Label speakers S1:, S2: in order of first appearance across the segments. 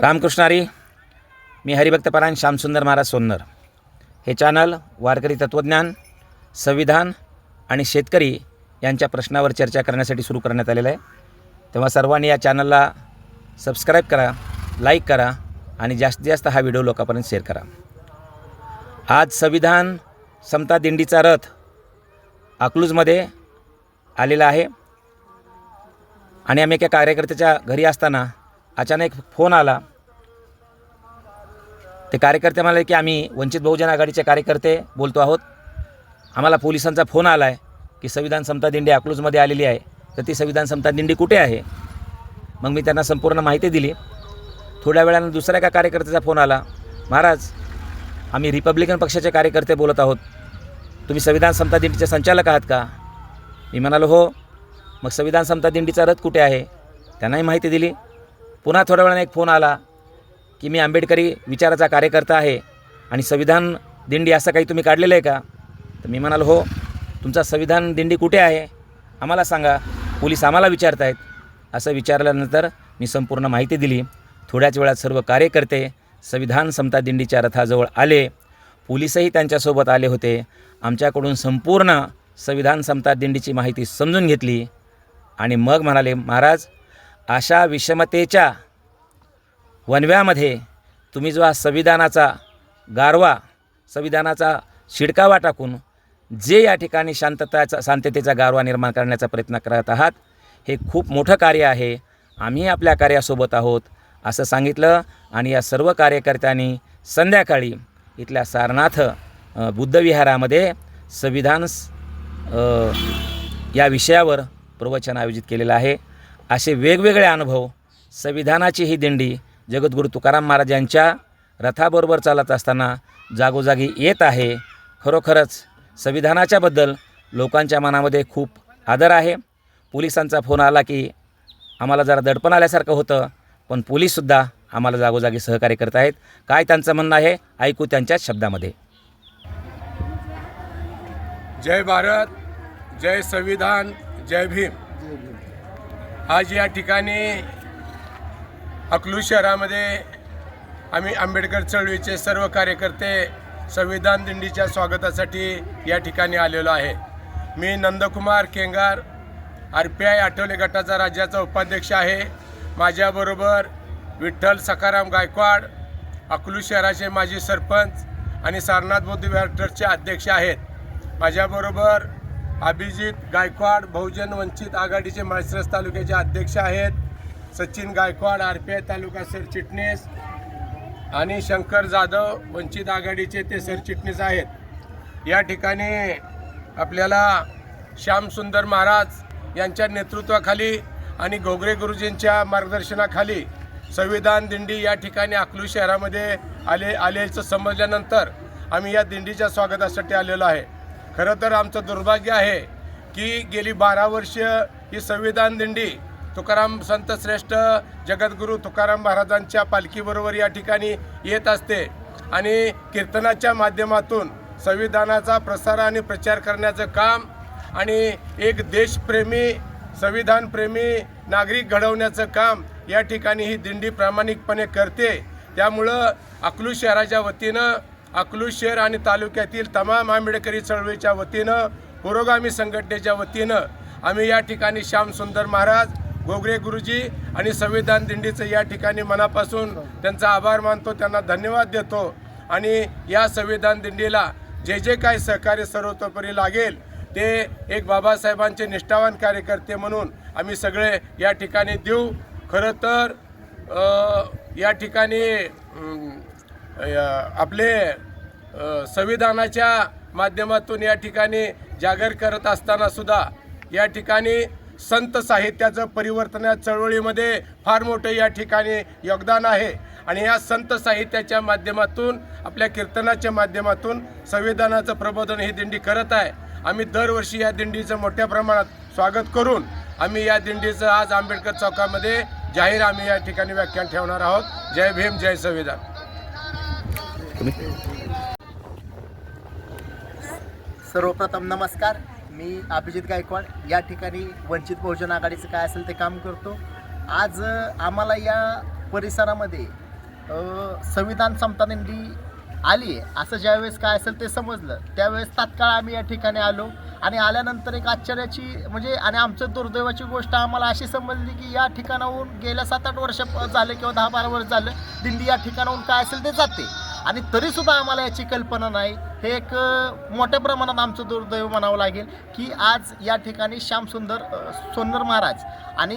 S1: रामकृष्णारी मी हरिभक्तपरायण श्यामसुंदर महाराज सोन्नर. हे चॅनल वारकरी तत्त्वज्ञान संविधान आणि शेतकरी यांच्या प्रश्नावर चर्चा करण्यासाठी सुरू करण्यात आलेलं आहे. तेव्हा सर्वांनी या चॅनलला सबस्क्राईब करा लाईक करा आणि जास्तीत जास्त हा व्हिडिओ लोकांपर्यंत शेअर करा. आज संविधान समता दिंडीचा रथ अकलूजमध्ये आलेला आहे. आणि आम्ही एका कार्यकर्त्याच्या घरी असताना अचानक फोन आला. ते कार्यकर्ते म्हणाले की आम्ही वंचित बहुजन आघाडीचे कार्यकर्ते बोलतो आहोत. आम्हाला पोलिसांचा फोन आला आहे की संविधान समता दिंडी अकलूजमध्ये आलेली आहे. तर ती संविधान समता दिंडी कुठे आहे? मग मी त्यांना संपूर्ण माहिती दिली. थोड्या वेळानं दुसऱ्या एका कार्यकर्त्याचा फोन आला. महाराज आम्ही रिपब्लिकन पक्षाचे कार्यकर्ते बोलत आहोत. तुम्ही संविधान समता दिंडीचे संचालक आहात का? मी म्हणालो हो. मग संविधान समता दिंडीचा रथ कुठे आहे? त्यांनाही माहिती दिली. पुन्हा थोड्या वेळाने एक फोन आला की मी आंबेडकरी विचाराचा कार्यकर्ता आहे आणि संविधान दिंडी असं काही तुम्ही काढलेलं आहे का? तर मी म्हणालो हो तुमचा संविधान दिंडी कुठे आहे? आम्हाला सांगा. पोलीस आम्हाला विचारत आहेत असं विचारल्यानंतर मी संपूर्ण माहिती दिली. थोड्याच वेळात सर्व कार्यकर्ते संविधान समता दिंडीच्या रथाजवळ आले. पोलीसही त्यांच्यासोबत आले होते. आमच्याकडून संपूर्ण संविधान समता दिंडीची माहिती समजून घेतली आणि मग म्हणाले महाराज अशा विषमतेच्या वनव्यामध्ये तुम्ही जो हा संविधानाचा गारवा संविधानाचा शिडकावा टाकून जे या ठिकाणी शांतताचा शांततेचा गारवा निर्माण करण्याचा प्रयत्न करत आहात हे खूप मोठं कार्य आहे. आम्ही आपल्या कार्यासोबत आहोत असं सांगितलं आणि या सर्व कार्यकर्त्यांनी संध्याकाळी इथल्या सारनाथ बुद्धविहारामध्ये संविधान या विषयावर प्रवचन आयोजित केलेलं आहे. असे वेगवेगळे अनुभव संविधानाची ही दिंडी जगद्गुरू तुकाराम महाराज यांच्या रथाबरोबर चालत असताना जागोजागी येत आहे. खरोखरच संविधानाच्याबद्दल लोकांच्या मनामध्ये खूप आदर आहे. पोलिसांचा फोन आला की आम्हाला जरा दडपण आल्यासारखं होतं पण पोलीससुद्धा आम्हाला जागोजागी सहकार्य करत आहेत. काय त्यांचं म्हणणं आहे ऐकू त्यांच्याच शब्दामध्ये.
S2: जय भारत जय संविधान जय भीम. आज या ठिकाणी अकलूज शहरामध्ये आम्ही आंबेडकर चळवळीचे सर्व कार्यकर्ते संविधान दिंडीच्या स्वागतासाठी या ठिकाणी आलेलो आहे. मी Nandkumar Kengar R P I Athawale गटाचा राज्याचा उपाध्यक्ष आहे. माझ्याबरोबर विठ्ठल सखाराम गायकवाड अकलूज शहराचे माजी सरपंच आणि सारनाथ बौद्ध विहार ट्रस्टचे अध्यक्ष आहेत. माझ्याबरोबर अभिजित गायकवाड बहुजन वंचित आघाडीचे माळशिरस तालुक्याचे अध्यक्ष आहेत. Sachin Gaikwad R P I तालुका सरचिटणीस आणि शंकर जाधव वंचित आघाडीचे ते सरचिटणीस आहेत. या ठिकाणी आपल्याला श्यामसुंदर महाराज यांच्या नेतृत्वाखाली आणि घोगरे गुरुजींच्या मार्गदर्शनाखाली संविधान दिंडी या ठिकाणी अकलूज शहरामध्ये आले आल्याचं समजल्यानंतर आम्ही या दिंडीच्या स्वागतासाठी आलेलो आहे. खरं तर आमचं दुर्भाग्य आहे की गेली बारा वर्ष ही संविधान दिंडी तुकाराम संत श्रेष्ठ जगद्गुरू तुकाराम महाराजांच्या पालखीबरोबर या ठिकाणी येत असते आणि कीर्तनाच्या माध्यमातून संविधानाचा प्रसार आणि प्रचार करण्याचं काम आणि एक देशप्रेमी संविधानप्रेमी नागरिक घडवण्याचं काम या ठिकाणी ही दिंडी प्रामाणिकपणे करते. त्यामुळं अकलू शहराच्या वतीनं अकलूज शहर आणि तालुक्यातील तमाम आंबेडकरी चळवळीच्या वतीनं पुरोगामी संघटनेच्या वतीनं आम्ही या ठिकाणी श्यामसुंदर महाराज गोगरे गुरुजी आणि संविधान दिंडीचं या ठिकाणी मनापासून त्यांचा आभार मानतो त्यांना धन्यवाद देतो. आणि या संविधान दिंडीला जे जे काही सहकार्य सर्वतोपरी लागेल ते एक बाबासाहेबांचे निष्ठावान कार्यकर्ते म्हणून आम्ही सगळे या ठिकाणी देऊ. खरं तर या ठिकाणी आपले संविधानाच्या माध्यमातून या ठिकाणी जागर करत असताना सुद्धा या ठिकाणी संत साहित्याचं परिवर्तन चळवळीमध्ये फार मोठं या ठिकाणी योगदान आहे. आणि या संत साहित्याच्या माध्यमातून आपल्या कीर्तनाच्या माध्यमातून संविधानाचं प्रबोधन ही दिंडी करत आहे. आम्ही दरवर्षी या दिंडीचं मोठ्या प्रमाणात स्वागत करून आम्ही या दिंडीचं आज आंबेडकर चौकामध्ये जाहीर आम्ही या ठिकाणी व्याख्यान ठेवणार आहोत. जय भीम जय संविधान.
S1: तुम्ही?
S3: सर्वप्रथम नमस्कार. मी अभिजित गायकवाड. या ठिकाणी वंचित बहुजन आघाडीचं काय असेल ते काम करतो. आज आम्हाला या परिसरामध्ये संविधान समता निधी आली आहे. असं ज्यावेळेस काय असेल ते समजलं. त्यावेळेस तात्काळ आम्ही या ठिकाणी आलो. आणि आल्यानंतर एक आश्चर्याची म्हणजे आणि आमचं दुर्दैवाची गोष्ट आम्हाला अशी समजली की या ठिकाणाहून गेल्या सात आठ वर्ष झाले किंवा दहा बारा वर्ष झालं दिंडी या ठिकाणाहून काय असेल ते जाते. आणि तरीसुद्धा आम्हाला याची कल्पना नाही. हे एक मोठ्या प्रमाणात आमचं दुर्दैव म्हणावं लागेल की आज या ठिकाणी श्यामसुंदर सोनर सोन्नर महाराज आणि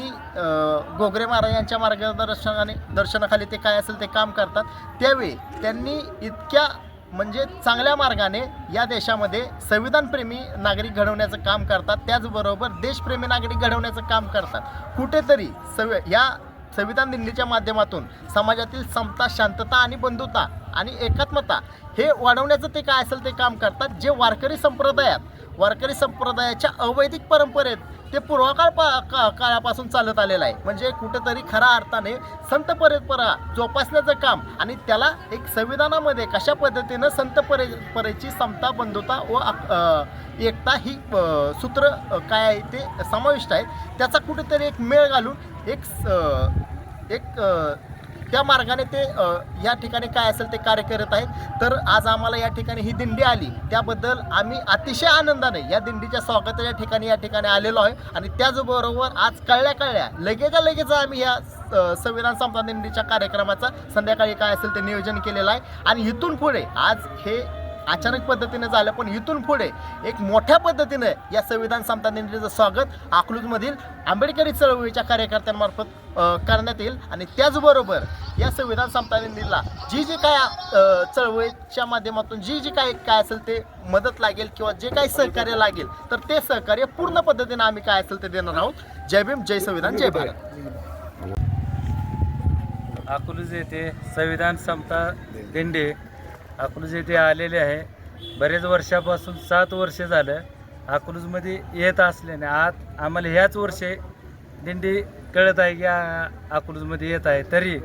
S3: गोगरे महाराज यांच्या मार्गदर्शनाने दर्शनाखाली ते काय असेल ते काम करतात. त्यावेळी त्यांनी इतक्या म्हणजे चांगल्या मार्गाने या देशामध्ये संविधानप्रेमी नागरिक घडवण्याचं काम करतात. त्याचबरोबर देशप्रेमी नागरिक घडवण्याचं काम करतात. कुठेतरी सव या संविधान दिंडीच्या माध्यमातून समाजातील समता शांतता आणि बंधुता आणि एकात्मता हे वाढवण्याचं ते काय असेल ते काम करतात जे वारकरी संप्रदायात वारकरी संप्रदायाच्या अवैधिक परंपरेत ते पूर्वकाळ पा का काळापासून चालत आलेलं आहे. म्हणजे कुठेतरी खऱ्या अर्थाने संत परंपरा जोपासण्याचं काम आणि त्याला एक संविधानामध्ये कशा पद्धतीनं संत परंपरेची समता बंधुता व एकता ही सूत्र काय आहे ते समाविष्ट आहेत त्याचा कुठेतरी एक मेळ घालून एक स- एक त्या मार्गाने ते या ठिकाणी काय असेल ते कार्य करत आहेत. तर आज आम्हाला या ठिकाणी ही दिंडी आली. त्याबद्दल आम्ही अतिशय आनंदाने या दिंडीच्या स्वागताच्या ठिकाणी या ठिकाणी आलेलो आहे. आणि त्याचबरोबर आज कळल्या कळल्या लगेच लगेच आम्ही या संविधान समता दिंडीच्या कार्यक्रमाचा संध्याकाळी काय असेल ते नियोजन केलेलं आहे. आणि इथून पुढे आज हे अचानक पद्धतीने झालं पण इथून पुढे एक मोठ्या पद्धतीने या संविधान समता दिंडीचं स्वागत अकलूजमधील आंबेडकरी चळवळीच्या कार्यकर्त्यांमार्फत करण्यात येईल. आणि त्याचबरोबर या संविधान समता दिंडीला जी जी काय चळवळीच्या माध्यमातून जी जी काय काय असेल ते मदत लागेल किंवा जे काही सहकार्य लागेल तर ते सहकार्य पूर्ण पद्धतीने आम्ही काय असेल ते देणार आहोत. जय भीम जय संविधान जय भारत.
S4: अकलूज येथे संविधान समता दिंडी अकलूज येथे आलेले आहे. बरेच वर्षापासून सात वर्षे झालं अकलूजमध्ये येत असल्याने आज आम्हाला ह्याच वर्षे दिंडी कळत आहे की अकलूजमध्ये येत आहे. तरी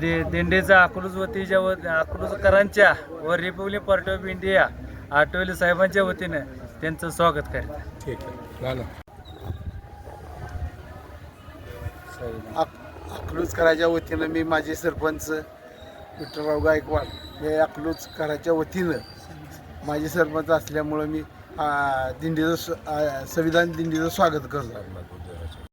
S4: दि दिंडीचा अकलूज वतीच्या व अकलूजकरांच्या व republic party of India Athawale साहेबांच्या वतीनं त्यांचं स्वागत करतात
S2: ठीक आहे.
S5: अकलूजकराच्या वतीनं मी माझे सरपंच विठ्ठलराव गायकवाड हे अकलूजकराच्या वतीनं माझे सरपंच असल्यामुळं मी दिंडीचं स- संविधान दिंडीचं स्वागत करतो.